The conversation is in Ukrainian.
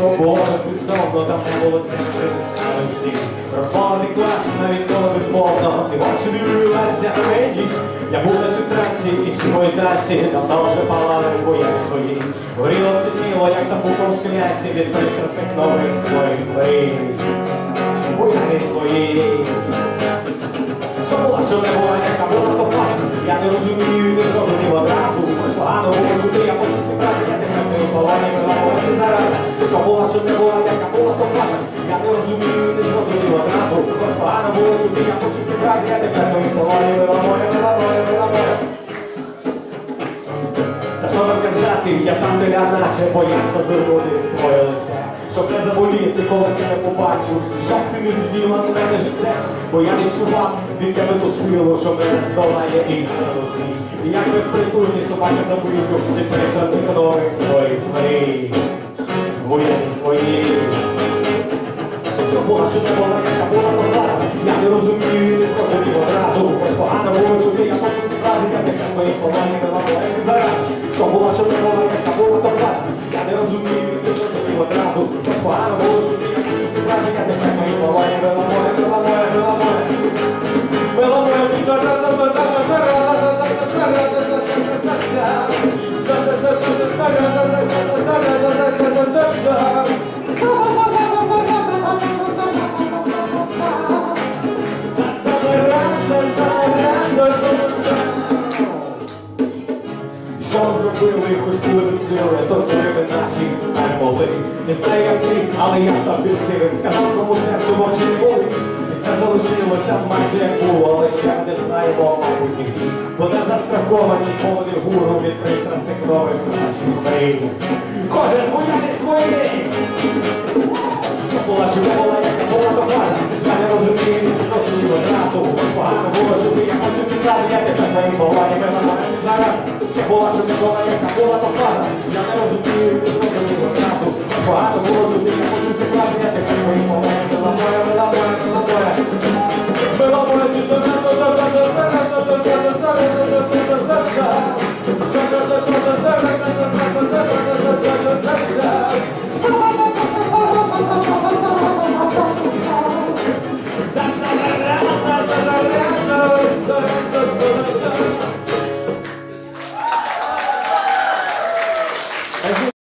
Гучно було свистом, там було ж ні. Розпалений клад, навіть коли безмовно, ти очі дивилася мені. Я був на читанці, і всі мої танці давно вже палали в боях твої. Горіло все тіло, як запукав в склянці від пристрасних нових твоїх дверей. Бояни твої. Що була, що не була, яка була, то факт. Я не розумію, не зрозумів одразу. Що не яка була, то факт. Я не розумію, не зрозумів одразу. Хоч погано було чути, я хочу зібрати, я тепер твої полоні виламую, виламую, виламую. Та що вам казати, я сам теля наче боявся звернути в твоє лице. Щоб не заболіти, коли тебе побачу, щоб ти не звіла на мене життя, бо я відчував від тебе ту силу, що мене здолає і задушні. І як безпритульні собаки забудуть від пристрасних нових своїх вона така була покрасна. Я не розумію, і не способів одразу. Хоч погано було чути, я хочу всі фрази, я така мої повані дала як зараз. Що була шоколада, яка була то вас, Я не розумію, і не способів одразу. Хоч погано було чути, я хочу всі фрази, я така мої повані дала моя Що зробили, хоч були сили, то ми наші не могли. Не знаю, як ти, але я став більш сильним. Сказав своєму серцю в очі були. І все залишилося майже як було, але ще не знаємо майбутніх дій. Бо не застраховані поводи гуру від пристрасних нових наших мрій. Кожен буянець своєї. Що була, що чути, я хочу цікаво, я тебе твої бова, і мене не зараз. Ще була, що не була, яка була, то. Я не розумію, ти зрозумів одразу. Багато було чути, я хочу цікаво, я тебе твої бова, і мила моя, мила моя, мила моя. Мила моя, ти зараз, зараз, зараз, зараз, зараз, зараз, зараз, зараз,